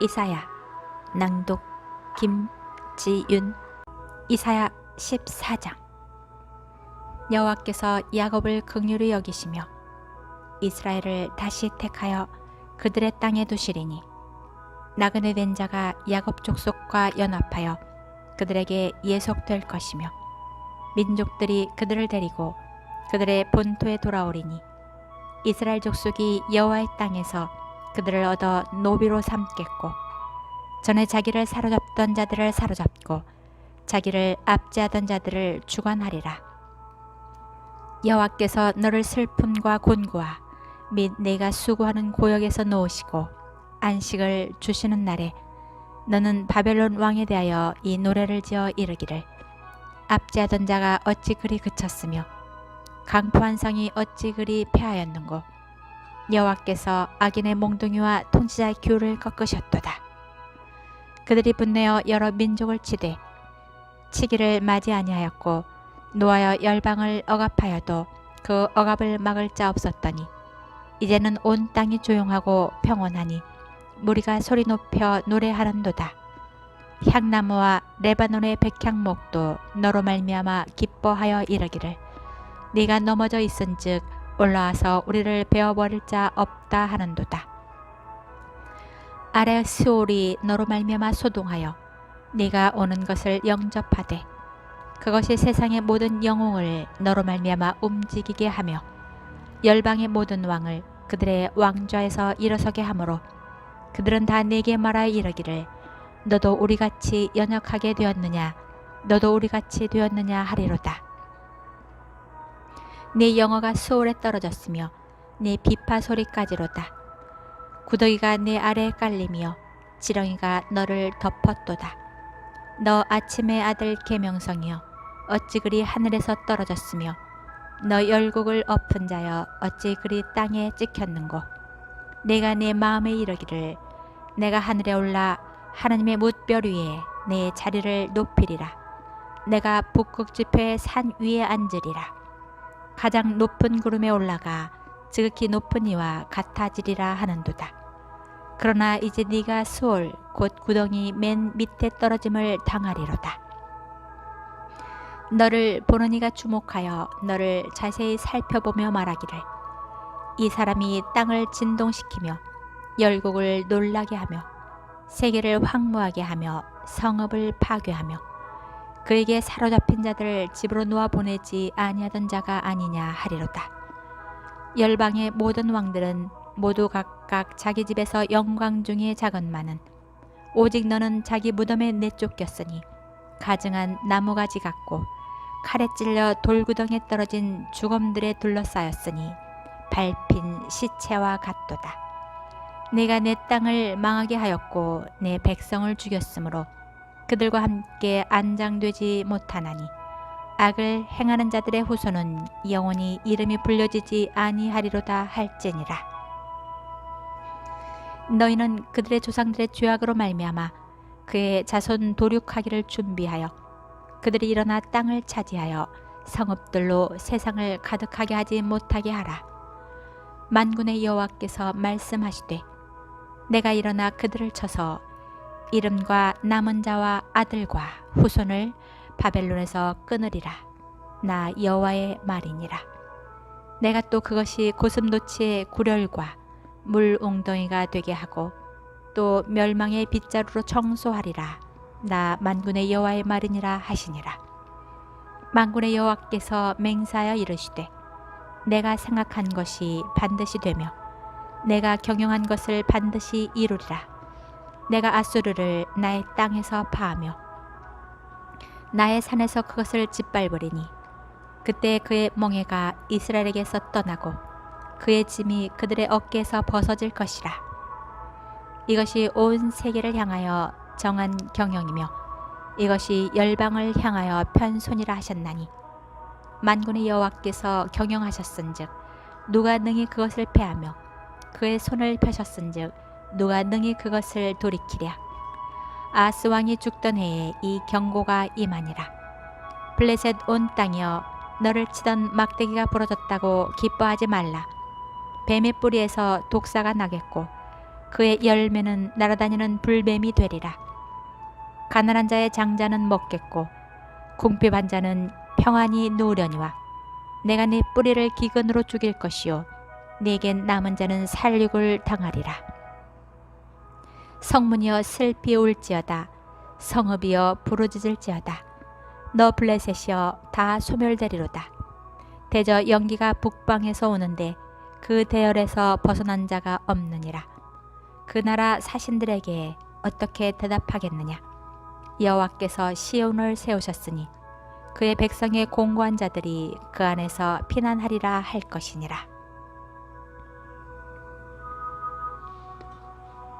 이사야 낭독 김지윤. 이사야 14장. 여호와께서 야곱을 극률히 여기시며 이스라엘을 다시 택하여 그들의 땅에 두시리니 나그네 된 자가 야곱 족속과 연합하여 그들에게 예속될 것이며 민족들이 그들을 데리고 그들의 본토에 돌아오리니 이스라엘 족속이 여호와의 땅에서 그들을 얻어 노비로 삼겠고 전에 자기를 사로잡던 자들을 사로잡고 자기를 압제하던 자들을 주관하리라. 여호와께서 너를 슬픔과 곤고와 및 내가 수고하는 고역에서 놓으시고 안식을 주시는 날에 너는 바벨론 왕에 대하여 이 노래를 지어 이르기를 압제하던 자가 어찌 그리 그쳤으며 강포한 성이 어찌 그리 패하였는고 여호와께서 악인의 몽둥이와 통치자의 규를 꺾으셨도다. 그들이 분내어 여러 민족을 치되 치기를 맞이 아니하였고 노하여 열방을 억압하여도 그 억압을 막을 자 없었더니 이제는 온 땅이 조용하고 평온하니 무리가 소리 높여 노래하는도다. 향나무와 레바논의 백향목도 너로 말미암아 기뻐하여 이르기를 네가 넘어져 있은즉 올라와서 우리를 베어버릴 자 없다 하는도다. 아래 스올이 너로 말미암아 소동하여 네가 오는 것을 영접하되 그것이 세상의 모든 영웅을 너로 말미암아 움직이게 하며 열방의 모든 왕을 그들의 왕좌에서 일어서게 하므로 그들은 다 내게 말하여 이르기를 너도 우리같이 연약하게 되었느냐 너도 우리같이 되었느냐 하리로다. 네 영어가 수월에 떨어졌으며 네 비파 소리까지로다. 구더기가 내 아래에 깔리며 지렁이가 너를 덮었도다. 너 아침의 아들 계명성이여 어찌 그리 하늘에서 떨어졌으며 너 열국을 엎은 자여 어찌 그리 땅에 찍혔는고 내가 내 마음에 이르기를 내가 하늘에 올라 하나님의 뭇별 위에 내 자리를 높이리라 내가 북극 지폐의 산 위에 앉으리라 가장 높은 구름에 올라가 지극히 높은 이와 같아지리라 하는도다. 그러나 이제 네가 수월 곧 구덩이 맨 밑에 떨어짐을 당하리로다. 너를 보는 이가 주목하여 너를 자세히 살펴보며 말하기를 이 사람이 땅을 진동시키며 열국을 놀라게 하며 세계를 황무하게 하며 성읍을 파괴하며 그에게 사로잡힌 자들을 집으로 놓아 보내지 아니하던 자가 아니냐 하리로다. 열방의 모든 왕들은 모두 각각 자기 집에서 영광 중에 작은마는 오직 너는 자기 무덤에 내쫓겼으니 가증한 나무가지 같고 칼에 찔려 돌구덩이에 떨어진 죽음들에 둘러싸였으니 밟힌 시체와 같도다. 내가 내 땅을 망하게 하였고 내 백성을 죽였으므로 그들과 함께 안장되지 못하나니 악을 행하는 자들의 후손은 영원히 이름이 불려지지 아니하리로다 할지니라. 너희는 그들의 조상들의 죄악으로 말미암아 그의 자손 도륙하기를 준비하여 그들이 일어나 땅을 차지하여 성읍들로 세상을 가득하게 하지 못하게 하라. 만군의 여호와께서 말씀하시되 내가 일어나 그들을 쳐서 이름과 남은 자와 아들과 후손을 바벨론에서 끊으리라. 나 여호와의 말이니라. 내가 또 그것이 고슴도치의 구렬과 물 웅덩이가 되게 하고 또 멸망의 빗자루로 청소하리라. 나 만군의 여호와의 말이니라 하시니라. 만군의 여호와께서 맹사하여 이르시되 내가 생각한 것이 반드시 되며 내가 경영한 것을 반드시 이루리라. 내가 아수르를 나의 땅에서 파하며 나의 산에서 그것을 짓밟으리니 그때 그의 멍에가 이스라엘에게서 떠나고 그의 짐이 그들의 어깨에서 벗어질 것이라. 이것이 온 세계를 향하여 정한 경영이며 이것이 열방을 향하여 편손이라 하셨나니 만군의 여호와께서 경영하셨은즉 누가 능히 그것을 패하며 그의 손을 펴셨은즉 누가 능히 그것을 돌이키랴 아스 왕이 죽던 해에 이 경고가 임하니라 블레셋 온 땅이여 너를 치던 막대기가 부러졌다고 기뻐하지 말라 뱀의 뿌리에서 독사가 나겠고 그의 열매는 날아다니는 불뱀이 되리라. 가난한 자의 장자는 먹겠고 궁핍한 자는 평안히 누우려니와 내가 네 뿌리를 기근으로 죽일 것이요 네겐 남은 자는 살육을 당하리라. 성문이여 슬피 울지어다. 성읍이여 부르짖을지어다. 너 블레셋이여 다 소멸되리로다. 대저 연기가 북방에서 오는데 그 대열에서 벗어난 자가 없느니라. 그 나라 사신들에게 어떻게 대답하겠느냐? 여호와께서 시온을 세우셨으니 그의 백성의 공고한 자들이 그 안에서 피난하리라 할 것이니라